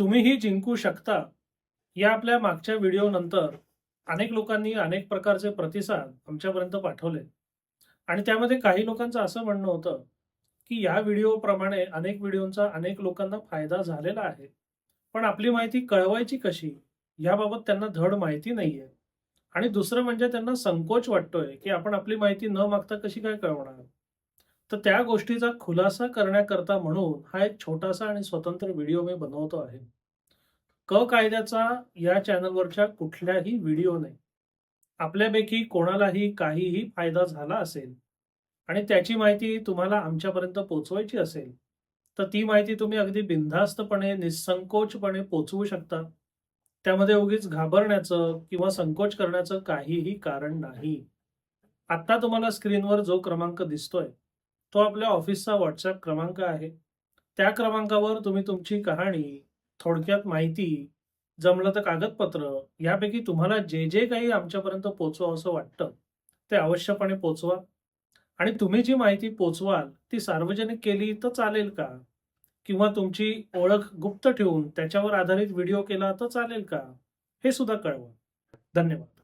तुम्हीही जिंकू शकता. या आपल्या मागच्या व्हिडिओ नंतर अनेक लोकांनी अनेक प्रकारचे प्रतिसाद आमच्यापर्यंत पाठवले. आणि त्यामध्ये काही लोकांचं असं म्हणणं होतं की या व्हिडिओप्रमाणे अनेक व्हिडिओंचा अनेक लोकांना फायदा झालेला आहे. पण आपली माहिती कळवायची कशी? याबाबत त्यांना धड माहिती नाहीये. आणि दुसरं म्हणजे त्यांना संकोच वाटतोय की आपण आपली माहिती न मागता कशी काय कळवणार? तर त्या गोष्टीचा खुलासा करण्याकरता म्हणून हा एक छोटासा आणि स्वतंत्र व्हिडिओ मी बनवतो आहे. क कायद्याचा या चॅनलवरच्या कुठल्याही व्हिडिओने आपल्यापैकी कोणालाही काहीही फायदा झाला असेल आणि त्याची माहिती तुम्हाला आमच्यापर्यंत पोचवायची असेल तर ती माहिती तुम्ही अगदी बिनधास्तपणे निसंकोचपणे पोचवू शकता. त्यामध्ये उगीच घाबरण्याचं किंवा संकोच करण्याचं काहीही कारण नाही. आत्ता तुम्हाला स्क्रीनवर जो क्रमांक दिसतोय तो आपल्या ऑफिसचा व्हॉट्सअप क्रमांक आहे. त्या क्रमांकावर तुम्ही तुमची कहाणी थोडक्यात माहिती जमलं तर कागदपत्र यापैकी तुम्हाला जे जे काही आमच्यापर्यंत पोचवा असं वाटतं ते अवश्यपणे पोचवा. आणि तुम्ही जी माहिती पोचवाल ती सार्वजनिक केली तर चालेल का? किंवा तुमची ओळख गुप्त ठेवून त्याच्यावर आधारित व्हिडिओ केला तर चालेल का? हे सुद्धा कळवा. धन्यवाद.